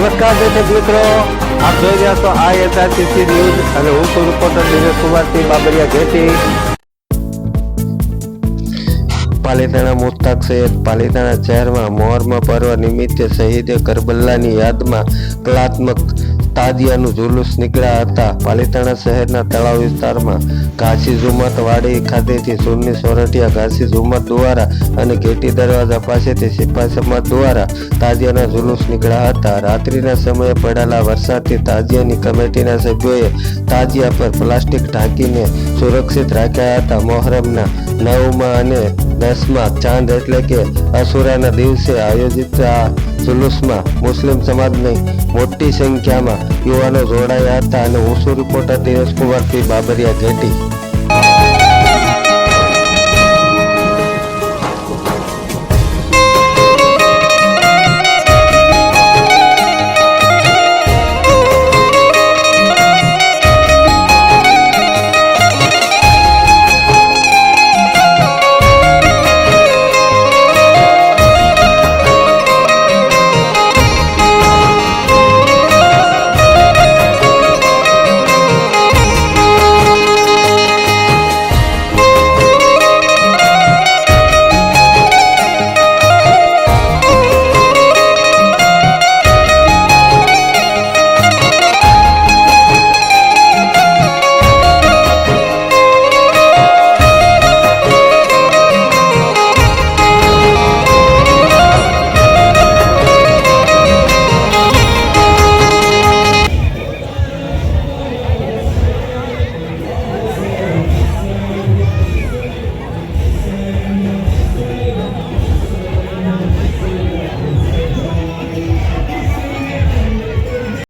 નમસ્કાર દર્શક મિત્રો, આપ જોઈ રહ્યા છો આ એસઆરટીસી ન્યૂઝ અને હું છું રિપોર્ટર દિનેશ કુમારસિંહ બાબરિયા ઘેટી. પાલીતાણા મુસ્તાક સૈયદ પાલીતાણા શહેરમાં મોહરમા પર્વ નિમિત્તે શહીદે કરબલ્લાની યાદમાં કલાત્મક તાજિયાનું જુલુસ નીકળ્યા હતા. પાલીતાણા શહેરના તળાવ વિસ્તારમાં ઘાસી ઝુમત વાડી ખાતેથી સુન્ની સોરઠિયા ઘાસી ઝુમત દ્વારા અને ઘેટી દરવાજા પાસેથી સિપાઈ સમાજ દ્વારા તાજિયાના જુલુસ નીકળ્યા હતા. રાત્રિના સમયે પડેલા વરસાદથી તાજિયાની કમિટીના સભ્યોએ તાજિયા પર પ્લાસ્ટિક ઢાંકીને સુરક્ષિત રાખ્યા હતા. મોહરમના નવમાં અને દસમાં ચાંદ એટલે કે અસુરાના દિવસે આયોજિત આ જુલુસમાં મુસ્લિમ સમાજની મોટી સંખ્યામાં યુવાનો જોડાયા હતા અને છું રિપોર્ટર દિનેશ કુમારથી બાબરિયા ઘેટી